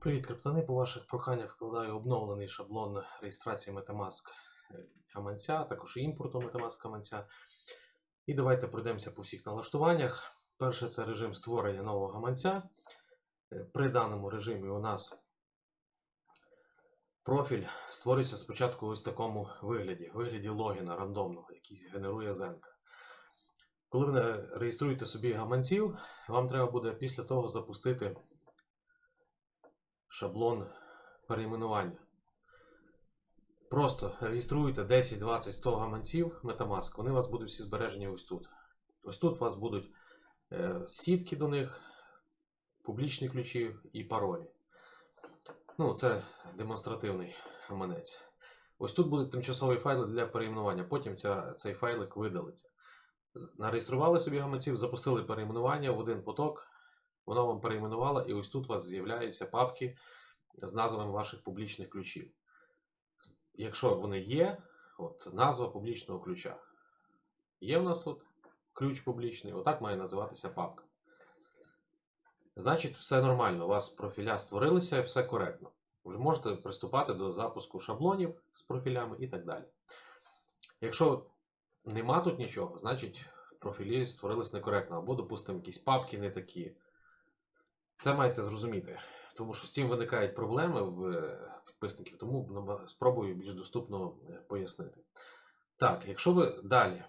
Привіт, криптони. По ваших проханнях вкладаю обновлений шаблон реєстрації Metamask гаманця, також і імпорту Metamask гаманця. І давайте пройдемося по всіх налаштуваннях. Перше це режим створення нового гаманця. При даному режимі у нас профіль створюється спочатку ось в такому вигляді, вигляді логіна рандомного, який генерує Зенка. Коли ви реєструєте собі гаманців, вам треба буде після того запустити шаблон перейменування. Просто реєструйте 10, 20, 100 гаманців Metamask, вони у вас будуть всі збережені ось тут. Ось тут у вас будуть е, сітки до них, публічні ключі і паролі. Ну, це демонстративний гаманець. Ось тут будуть тимчасові файли для перейменування. Потім ця, цей файлик видалиться. Нареєстрували собі гаманців, запустили перейменування в один поток. Воно вам перейменувало, і ось тут у вас з'являються папки з назвами ваших публічних ключів. Якщо вони є, от назва публічного ключа. Є в нас от ключ публічний, отак має називатися папка. Значить, все нормально. У вас профіля створилися, все коректно. Ви можете приступати до запуску шаблонів з профілями і так далі. Якщо нема тут нічого, значить профілі створились некоректно, або, допустимо, якісь папки не такі. Це маєте зрозуміти, тому що з цим виникають проблеми в е, підписників, тому спробую більш доступно е, пояснити. Так, якщо ви далі,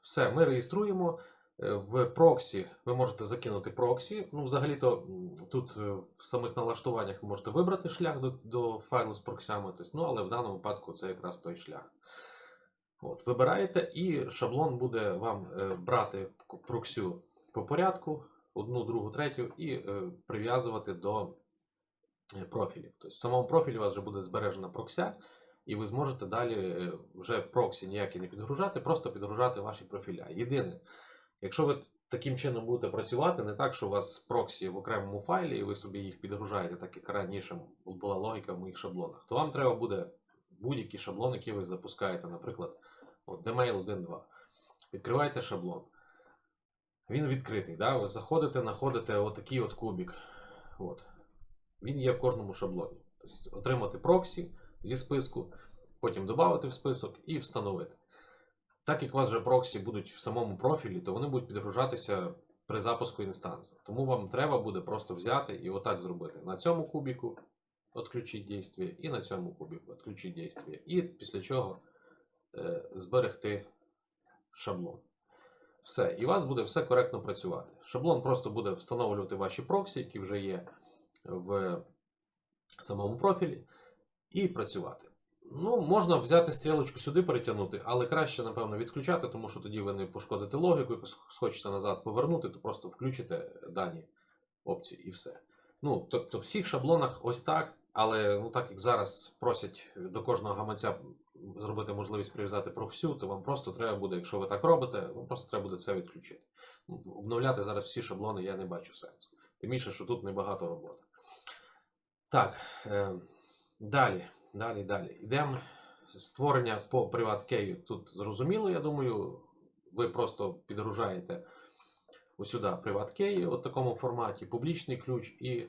все, ми реєструємо. Е, В проксі ви можете закинути проксі. Ну, взагалі-то тут в самих налаштуваннях ви можете вибрати шлях до, до файлу з проксями, тобто, ну, але в даному випадку це якраз той шлях. От, вибираєте, і шаблон буде вам брати проксю по порядку, одну, другу, третю, і е, прив'язувати до е, профілів. Тобто в самому профілі у вас вже буде збережена прокся, і ви зможете далі е, вже проксі ніякі не підгружати, просто підгружати ваші профіля. Єдине, якщо ви таким чином будете працювати, не так, що у вас проксі в окремому файлі, і ви собі їх підгружаєте, так як раніше була логіка в моїх шаблонах, то вам треба буде будь-який шаблон, який ви запускаєте, наприклад, от Dmail 1.2. Відкриваєте шаблон. Він відкритий. Да? Ви заходите, знаходите отакий от кубик. От. Він є в кожному шаблоні. Тобто отримати проксі зі списку, потім додати в список і встановити. Так як у вас вже проксі будуть в самому профілі, то вони будуть підгружатися при запуску інстанса. Тому вам треба буде просто взяти і отак зробити. На цьому кубіку відключіть дійство, і на цьому кубіку відключіть дійство. І після чого е, зберегти шаблон. Все, і у вас буде все коректно працювати. Шаблон просто буде встановлювати ваші проксі, які вже є в самому профілі, і працювати. Ну, можна взяти стрілочку сюди перетягнути, але краще, напевно, відключати, тому що тоді ви не пошкодите логіку, якщо хочете назад повернути, то просто включите дані опції і все. Ну, тобто, в всіх шаблонах ось так, але ну, так як зараз просять до кожного гаманця зробити можливість прив'язати проксю, то вам просто треба буде, якщо ви так робите, вам просто треба буде це відключити. Ну, Обновляти зараз всі шаблони я не бачу сенсу. Тим більше, що тут небагато роботи. Так, е, далі, далі, далі. Йдемо. Створення по PrivatKey тут зрозуміло, я думаю. Ви просто підгружаєте сюди PrivatKey в такому форматі, публічний ключ і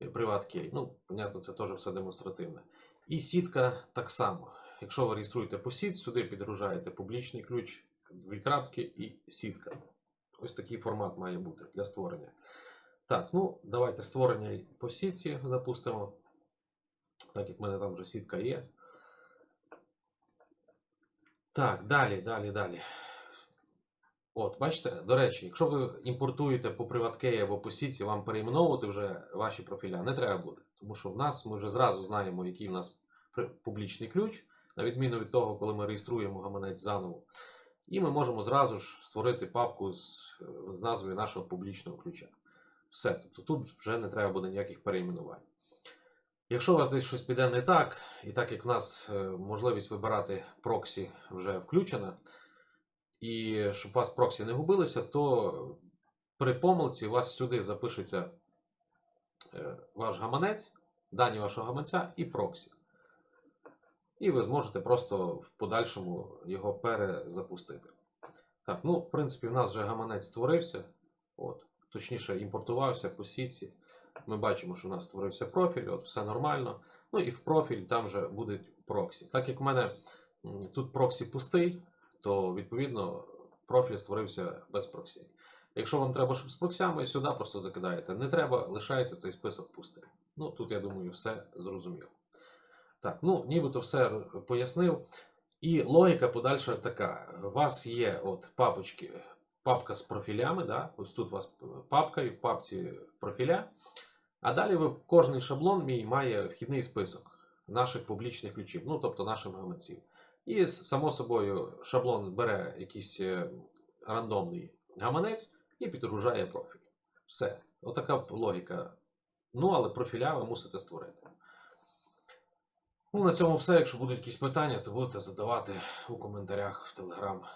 PrivatKey. Ну, понятно, це теж все демонстративне. І сітка так само. Якщо ви реєструєте по сіт, сюди підгружаєте публічний ключ, дві крапки і сітка. Ось такий формат має бути для створення. Так, ну давайте створення по сітці запустимо. Так як в мене там вже сітка є. Так, далі, далі, далі. От, бачите, до речі, якщо ви імпортуєте по PrivatKey або по сітці, вам перейменовувати вже ваші профіля не треба буде. Тому що в нас ми вже зразу знаємо, який в нас публічний ключ, на відміну від того, коли ми реєструємо гаманець заново. І ми можемо зразу ж створити папку з, з назвою нашого публічного ключа. Все. Тобто тут вже не треба буде ніяких перейменувань. Якщо у вас десь щось піде не так, і так як в нас е, можливість вибирати проксі вже включена, і щоб у вас проксі не губилися, то при помилці у вас сюди запишеться е, ваш гаманець, дані вашого гаманця і проксі. І ви зможете просто в подальшому його перезапустити. Так, ну, в принципі, в нас вже гаманець створився. От, точніше, імпортувався по сітці. Ми бачимо, що у нас створився профіль, от все нормально. Ну і в профіль там вже буде проксі. Так як в мене тут проксі пустий, то відповідно профіль створився без проксі. Якщо вам треба, щоб з проксями, сюди просто закидаєте. Не треба, лишаєте цей список пустим. Ну, тут, я думаю, все зрозуміло. Так, ну, нібито все пояснив. І логіка подальша така: у вас є от папочки, папка з профілями, да? ось тут у вас папка, і в папці профіля. А далі ви кожний шаблон мій має вхідний список наших публічних ключів, ну тобто наших гаманців. І само собою шаблон бере якийсь е, рандомний гаманець і підгружає профіль. Все. Отака логіка. Ну, але профіля ви мусите створити. Ну, на цьому все. Якщо будуть якісь питання, то будете задавати у коментарях в телеграм-чаті.